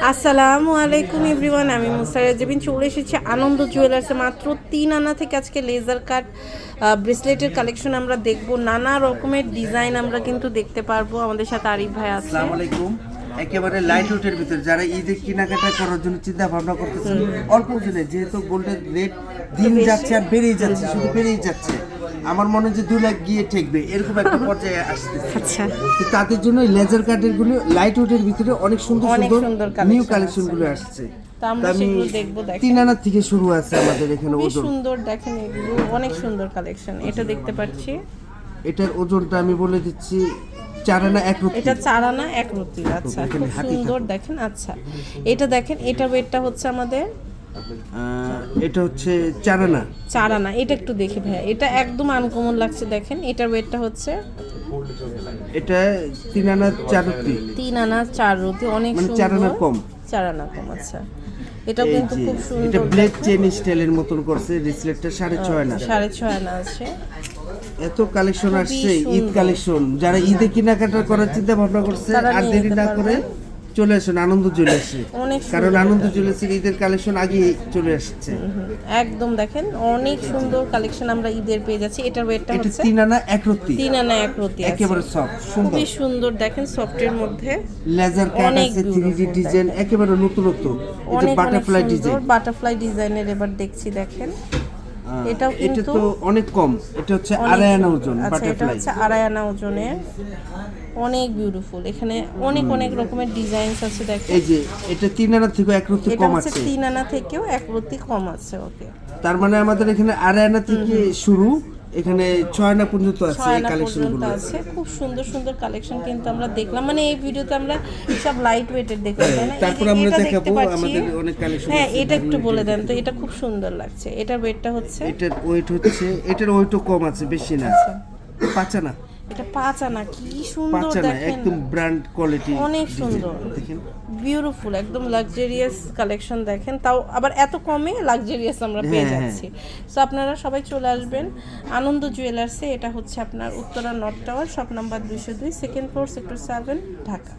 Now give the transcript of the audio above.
আসসালামু আলাইকুম এভরিওয়ান আমি মুসারা জেবিন। চলে এসেছি আনন্দ জুয়েলার্সে মাত্র তিন আনা থেকে আজকে লেজার কাট ব্রেসলেটের কালেকশন আমরা দেখব। নানা রকমের ডিজাইন আমরা কিন্তু দেখতে পারব। আমাদের সাথে আরিফ ভাই আসসালামু আলাইকুম। একেবারে লাইট ওয়েটের ভিতরে যারা ঈদে কেনাকাটা করার জন্য চিন্তা ভাবনা করতেছেন অল্প দিনে যেহেতু গোল্ডের রেট দিন যাচ্ছে আর বেড়েই যাচ্ছে শুধু বেড়েই যাচ্ছে। আমার মনে যে দুই লাখ গিয়ে ঠেকবে এরকম একটা পর্যায়ে আসতেছে। আচ্ছা। তাদের জন্য লেজার কাটেরগুলো লাইট ওয়েটের ভিতরে অনেক সুন্দর সুন্দর নিউ কালেকশনগুলো আসছে। আমি তিন আনার থেকে শুরু আছে আমাদের এখানে ওজন। সুন্দর দেখেন এগুলো অনেক সুন্দর কালেকশন এটা দেখতে পাচ্ছি। এটার ওজনটা আমি বলে দিচ্ছি চার আনা এক রুটি এটা চার আনা এক রুটি আচ্ছা সুন্দর দেখেন আচ্ছা। এটা দেখেন এটা ওয়েটটা হচ্ছে আমাদের এটা হচ্ছে চার আনা চার আনা এটা একটু দেখি ভাইয়া। এটা একদম আনকমন লাগছে দেখেন। এটার ওয়েটটা হচ্ছে এটা তিন আনা চার রুটি। তিন আনা চার রুটি অনেক মানে সুন্দর। চার আনা কম। চার আনা কম আচ্ছা। এই কিন্তু খুব এটা ব্লেড চেন স্টাইলের মতন করছে রিসলেটটা সাড়ে ছয় না সাড়ে ছয় আনা আছে। এত কালেকশন আসছে ঈদ কালেকশন। যারা ঈদে কেনাকাটা করার চিন্তা ভাবনা করছে আর দেরি না করে চলে আসুন আনন্দ জুয়েলার্সে অনেক কারণ আনন্দ জুয়েলার্সের ঈদের কালেকশন আগে চলে আসছে। একদম দেখেন অনেক সুন্দর কালেকশন আমরা ঈদের পেয়ে যাচ্ছি। এটার ওয়েটটা হচ্ছে তিন আনা এক রত্তি। তিন আনা এক রতি একেবারে সফট সুন্দর। খুবই সুন্দর দেখেন সফটের মধ্যে লেজার কাট আছে থ্রি ডি ডিজাইন একেবারে নতুনত্ব। এটা অনেক অনেক বাটারফ্লাই ডিজাইন বাটারফ্লাই ডিজাইনের এবার দেখছি দেখেন। এটাও এটা তো অনেক কম। এটা হচ্ছে আড়াই আনা ওজন আচ্ছা এটা হচ্ছে আড়াই আনা ওজনের অনেক বিউটিফুল এখানে অনেক অনেক রকমের ডিজাইনস আছে দেখো। এই যে এটা তিন আনা থেকে এক রত্তি কম আছে। তিন আনা থেকেও এক রতি কম আছে ওকে তার মানে আমাদের এখানে আড়াই আনা থেকে শুরু। এখানে ছয় আনা পর্যন্ত আছে ছয় এই আনা কালেকশন পর্যন্তগুলো। আছে। খুব সুন্দর সুন্দর কালেকশন কিন্তু আমরা দেখলাম। মানে এই ভিডিওতে আমরা সব লাইট ওয়েটের দেখলাম তাই না? এই যে তারপর আমরা দেখাবো আমাদের অনেক কালেকশন হ্যাঁ এটা একটু বলে দেন তো এটা খুব সুন্দর লাগছে। এটার ওয়েটটা হচ্ছে? এটার ওয়েট হচ্ছে এটার ওয়েটও কম আছে বেশি না। পাঁচ আনা। এটা পাঁচ না কি সুন্দর দেখেন। একদম ব্র্যান্ড কোয়ালিটি অনেক সুন্দর। দেখেন। বিউটিফুল একদম লাক্সারিয়াস কালেকশন দেখেন। তাও আবার এত কমে লাক্সারিয়াস আমরা পেয়ে হ্যাঁ, হ্যাঁ। যাচ্ছি। সো আপনারা সবাই চলে আসবেন। আনন্দ জুয়েলার্সে এটা হচ্ছে আপনার Uttara north tower shop number দুইশো দুই second floor sector seven Dhaka.